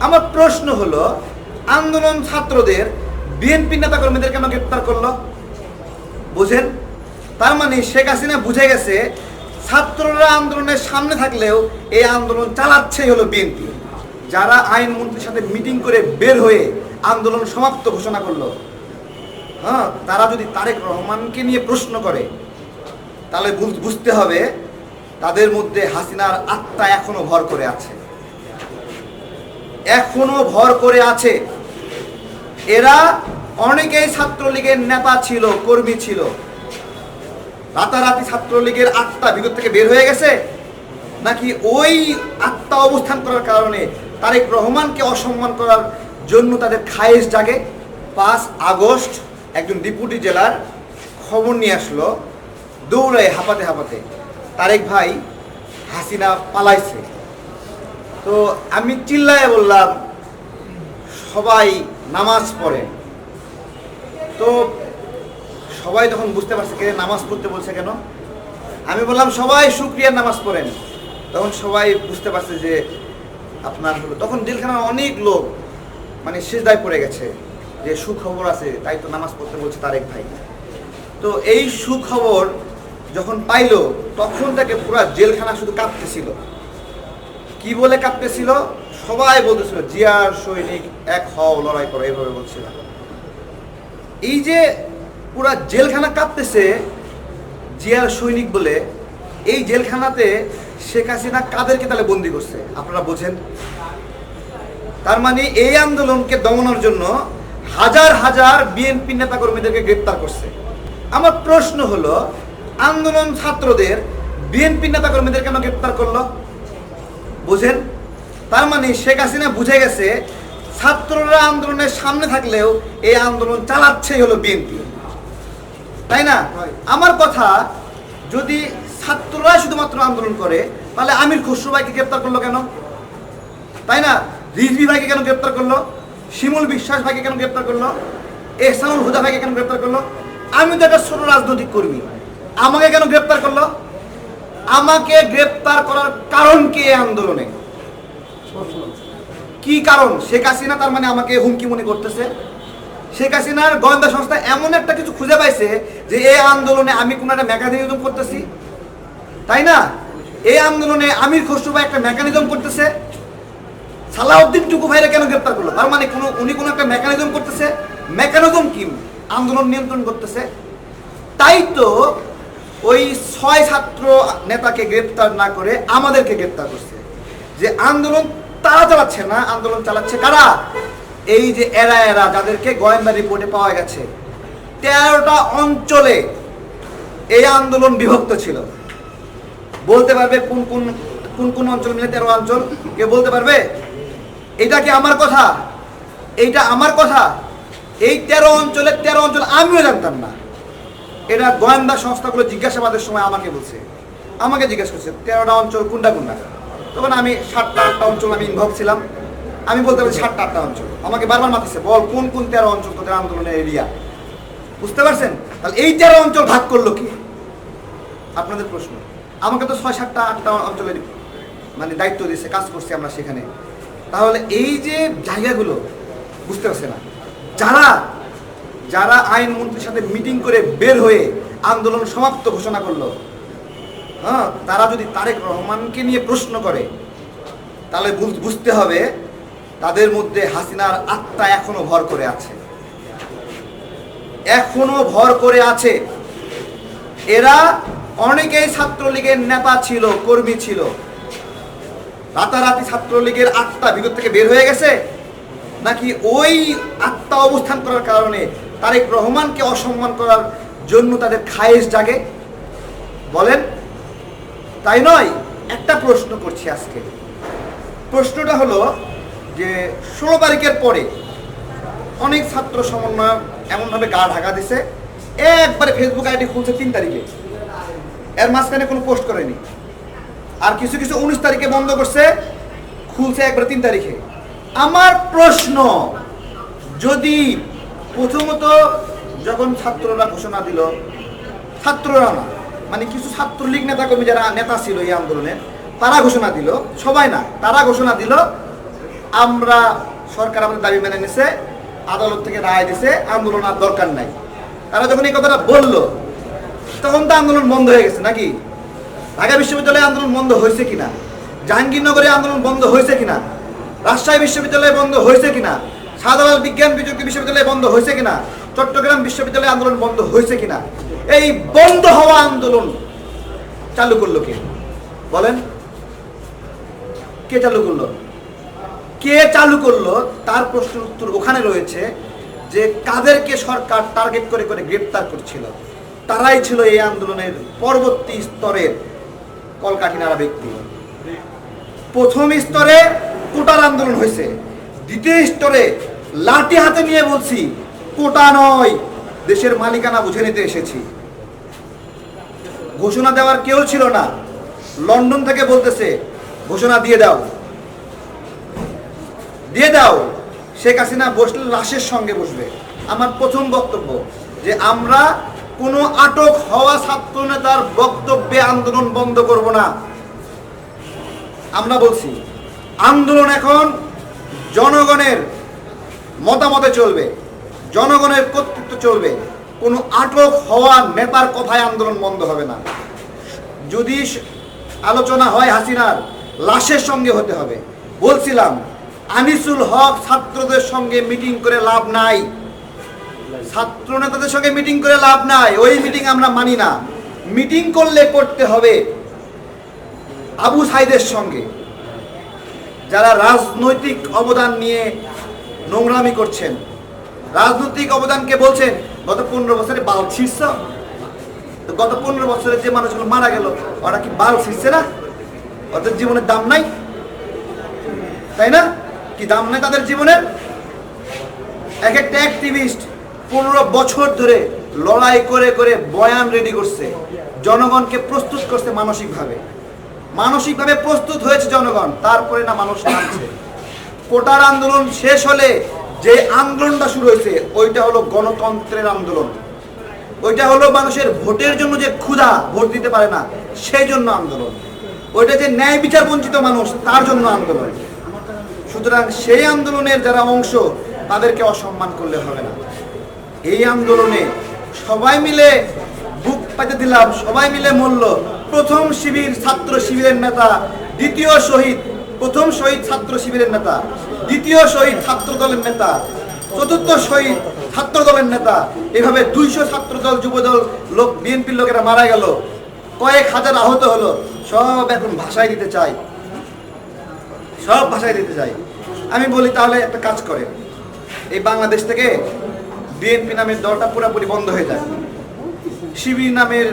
আমার প্রশ্ন হলো, আন্দোলন ছাত্রদের, বিএনপি নেতা কর্মীদের কেন গ্রেপ্তার করল। বুঝেন? তার মানে শেখ হাসিনা বুঝে গেছে, ছাত্ররা আন্দোলনের সামনে থাকলেও এই আন্দোলন চালাচ্ছেই হলো বিএনপি। যারা আইনমন্ত্রীর সাথে মিটিং করে বের হয়ে আন্দোলন সমাপ্ত ঘোষণা করল। হ্যাঁ তারা যদি তারেক রহমানকে নিয়ে প্রশ্ন করে, তাহলে বুঝ- বুঝতে হবে তাদের মধ্যে হাসিনার আত্মা এখনও ভর করে আছে। এখনও ভর করে আছে। এরা অনেকেই ছাত্রলীগের নেতা ছিল, কর্মী ছিল। রাতারাতি ছাত্রলীগের আত্মা বিগত থেকে বের হয়ে গেছে। নাকি ওই আত্মা অবস্থান করার কারণে তারেক রহমানকে অসম্মান করার জন্য তাদের খায়েশ জাগে। পাঁচ আগস্ট একজন ডিপুটি জেলার খবর নিয়ে আসলো, দৌড়ায় হাঁপাতে হাঁপাতে। তারেক ভাই হাসিনা পালাইছে। তো আমি চিল্লায় বললাম, সবাই নামাজ পড়ে। তো সবাই তখন বুঝতে পারছে কে নামাজ পড়তে বলছে কেন? আমি বললাম, সবাই শুক্রিয়ার নামাজ পড়েন। তখন সবাই বুঝতে পারছে যে আপনার তখন জেলখানার অনেক লোক মানে সেজদায় পড়ে গেছে যে সুখবর আছে, তাই তো নামাজ পড়তে বলছে তারেক ভাই। তো এই সুখবর যখন পাইলো, তখন তাকে পুরা জেলখানা শুধু কাঁপতেছিল। কি বলে কাঁপতেছিল সবাই বলতেছিল, জিয়ার সৈনিক এক হও, লড়াই করো, এইভাবে বলছিল। এই যে পুরা জেলখানা কাঁপতেছে জিয়ার সৈনিক বলে, এই জেলখানাতে শেখ হাসিনা কাদেরকে তাহলে বন্দি করছে? আপনারা বোঝেন? তার মানে এই আন্দোলনকে দমনের জন্য হাজার হাজার বিএনপি নেতা নেতাকর্মীদেরকে গ্রেপ্তার করছে। আমার প্রশ্ন হলো, আন্দোলন ছাত্রদের বিএনপি নেতাকর্মীদের কেন গ্রেপ্তার করল? বুঝেন? তার মানে শেখ হাসিনা বুঝে গেছে ছাত্ররা আন্দোলনের সামনে থাকলেও এই আন্দোলন চালাচ্ছেই হলো বিএনপি। তাই না? আমার কথা যদি ছাত্ররা শুধুমাত্র আন্দোলন করে তাহলে আমির খসরু ভাইকে গ্রেপ্তার করল কেন? তাই না? রিজভি ভাইকে কেন গ্রেপ্তার করল? শিমুল বিশ্বাস ভাইকে কেন গ্রেপ্তার করল? এহসানুল হুদা ভাইকে কেন গ্রেপ্তার করল? আমি তো একটা ছোট রাজনৈতিক কর্মী। আমাকে কেন গ্রেপ্তার করল? আমাকে গ্রেপ্তার করার কারণ কি আন্দোলনে? কি কারণ? শেখ হাসিনা তার মানে আমাকে হুমকি মনে করতেছে। শেখ হাসিনার গোয়েন্দা সংস্থা এমন একটা কিছু খুঁজে পাইছে যে এই আন্দোলনে আমি কোনো একটা মেকানিজম করতেছি। তাই না? এই আন্দোলনে আমির খসরু ভাই একটা মেকানিজম করতেছে। সালাউদ্দিন টুকু ভাইরা কেন গ্রেপ্তার করল? তার মানে কোনো, উনি কোনো একটা মেকানিজম করতেছে। মেকানিজম কি? আন্দোলন নিয়ন্ত্রণ করতেছে। তাই তো ওই ছয় ছাত্র নেতাকে গ্রেপ্তার না করে আমাদেরকে গ্রেপ্তার করছে। যে আন্দোলন তারা চালাচ্ছে না, আন্দোলন চালাচ্ছে কারা? এই যে এরা এরা যাদেরকে গোয়েন্দা রিপোর্টে পাওয়া গেছে। তেরোটা অঞ্চলে এই আন্দোলন বিভক্ত ছিল। বলতে পারবে কোন কোন কোন কোন অঞ্চল মিলে তেরো অঞ্চল? কে বলতে পারবে? এটা কি আমার কথা? এইটা আমার কথা? এই তেরো অঞ্চলে তেরো অঞ্চল আমিও জানতাম না। এটা গোয়েন্দা সংস্থাগুলো জিজ্ঞাসাবাদের সময় আমাকে বলছে, আমাকে জিজ্ঞেস করছে, তেরোটা অঞ্চল কোনটা কোনটা? তখন আমি সাতটা, আটটা অঞ্চল আমি ইনভলভ ছিলাম। আমি বলতে পারি সাতটা, আটটা অঞ্চল। আমাকে বারবার মাতিছে বল, কোন কোন তেরো অঞ্চল তোদের আন্দোলনের এরিয়া বুঝতে পারছেন? তাহলে এই তেরো অঞ্চল ভাগ করল কি? আপনাদের প্রশ্ন। আমাকে তো ছয়, সাতটা, আটটা অঞ্চলের মানে দায়িত্ব দিয়েছে, কাজ করছি আমরা সেখানে। তাহলে এই যে জায়গাগুলো, বুঝতে পারছে না? যারা যারা আইনমন্ত্রীর সাথে মিটিং করে বের হয়ে আন্দোলন সমাপ্ত ঘোষণা করল হ্যাঁ তারা যদি তারেক রহমানকে নিয়ে প্রশ্ন করে, তাহলে বুঝ- বুঝতে হবে তাদের মধ্যে হাসিনার আত্মা এখনও ভর করে আছে। এখনও ভর করে আছে। এরা অনেকেই ছাত্রলীগের নেতা ছিল, কর্মী ছিল। রাতারাতি ছাত্রলীগের আত্মা বিগত থেকে বের হয়ে গেছে। নাকি ওই আত্মা অবস্থান করার কারণে তারেক রহমানকে অসম্মান করার জন্য তাদের খায়েশ জাগে। বলেন, তাই নয়, একটা প্রশ্ন করছি আজকে। প্রশ্নটা হলো যে, ষোলো তারিখের পরে অনেক ছাত্র সমন্বয়ক এমনভাবে গা ঢাকা দিছে, একবারে ফেসবুক আইডি খুলছে তিন তারিখে। এর মাঝখানে কোনো পোস্ট করেনি। আর কিছু কিছু উনিশ তারিখে বন্ধ করছে, খুলছে একবারে তিন তারিখে। আমার প্রশ্ন, যদি প্রথমত যখন ছাত্ররা ঘোষণা দিল, ছাত্ররা না মানে কিছু ছাত্রলীগ নেতা কর্মী যারা নেতা ছিল এই আন্দোলনে, তারা ঘোষণা দিল, সবাই না, তারা ঘোষণা দিল, আমরা সরকার আমাদের দাবি মেনে নিছে, আদালত থেকে রায় দিছে, আন্দোলন আর দরকার নাই। তারা যখন এই কথাটা বলল, তখন তো আন্দোলন বন্ধ হয়ে গেছে নাকি? ঢাকা বিশ্ববিদ্যালয়ে আন্দোলন বন্ধ হয়েছে কিনা? জাহাঙ্গীরনগরে আন্দোলন বন্ধ হয়েছে কিনা? রাজশাহী বিশ্ববিদ্যালয়ে বন্ধ হয়েছে কিনা? শাহজালাল বিজ্ঞান প্রযুক্তি বিশ্ববিদ্যালয়ে বন্ধ হয়েছে কিনা? চট্টগ্রাম বিশ্ববিদ্যালয়ে আন্দোলন বন্ধ হয়েছে কিনা? এই বন্ধ হওয়া আন্দোলন চালু করল কে? বলেন। কে চালু করল? কে চালু করল? তার প্রশ্নের উত্তর ওখানে রয়েছে যে কাদেরকে সরকার টার্গেট করে করে গ্রেপ্তার করছিল। তারাই ছিল এই আন্দোলনের পরবর্তী স্তরের কলকাঠি নাড়া ব্যক্তি। প্রথম স্তরে কোটার আন্দোলন হয়েছে। দ্বিতীয় স্তরে লাঠি হাতে নিয়ে বলছি, কোটা নয়, দেশের মালিকানা বুঝে নিতে এসেছি। ঘোষণা দেওয়ার কেউ ছিল না। লন্ডন থেকে বলতেছে, ঘোষণা দিয়ে দাও। দিয়ে দাও? শেখ হাসিনা বসলে লাশের সঙ্গে বসবে। আমার প্রথম বক্তব্য, যে আমরা কোনো আটক হওয়া ছাত্র নেতার বক্তব্যে আন্দোলন বন্ধ করব না। আমরা বলছি, আন্দোলন এখন জনগণের মতামতে চলবে, জনগণের কর্তৃত্ব চলবে। কোনো আটক হওয়া নেতার কথায় আন্দোলন বন্ধ হবে না। যদি আলোচনা হয় হাসিনার, লাশের সঙ্গে হতে হবে। বলছিলাম, আনিসুল হক ছাত্রদের সঙ্গে মিটিং করে লাভ নাই। ছাত্র নেতাদের সঙ্গে মিটিং করে লাভ নাই, ওই মিটিং আমরা মানি না। মিটিং করলে করতে হবে আবু সাইদের সঙ্গে। যারা রাজনৈতিক অবদান নিয়ে নোংরামি করছেন, রাজনৈতিক অবদানকে বলছেন, গত পনেরো বছরে বাল ছিঁড়ছ? তো গত পনেরো বছরে যে মানুষগুলো মারা গেল, ওরা কি বাল ছিঁড়ছে না? ওদের জীবনের দাম নাই? তাই না? কি দাম নাই তাদের জীবনের? এক একটা অ্যাক্টিভিস্ট পনেরো বছর ধরে লড়াই করে করে বয়ান রেডি করছে। জনগণকে প্রস্তুত করছে মানসিকভাবে। মানসিকভাবে প্রস্তুত হয়েছে জনগণ, তারপরে না মানুষ নামছে। কোটার আন্দোলন শেষ হলে যে আন্দোলনটা শুরু হয়েছে, ওইটা হলো গণতন্ত্রের আন্দোলন। ওইটা হলো মানুষের ভোটের জন্য যে ক্ষুধা ভোট দিতে পারে না, সেই জন্য আন্দোলন। ওইটা যে ন্যায় বিচার বঞ্চিত মানুষ, তার জন্য আন্দোলন। সুতরাং সেই আন্দোলনের যারা অংশ, তাদেরকে অসম্মান করলে হবে না। এই আন্দোলনে সবাই মিলে বুক পাইতে দিলাম, সবাই মিলে মরল। প্রথম শিবির ছাত্র শিবিরের নেতা, দ্বিতীয় শহীদ, প্রথম শহীদ ছাত্র শিবিরের নেতা, দ্বিতীয় শহীদ ছাত্র দলের নেতা, চতুর্থ শহীদ ছাত্র দলের নেতা, এভাবে দুইশো ছাত্র দল যুবদল লোক, বিএনপির লোকেরা মারা গেল। কয়েক হাজার আহত হলো। সব এখন ভাষায় দিতে চাই। সব ভাষায় দিতে চাই। আমি বলি তাহলে একটা কাজ করে এই বাংলাদেশ থেকে বিএনপি নামের দলটা পুরোপুরি বন্ধ হয়ে যায় শিবির নামের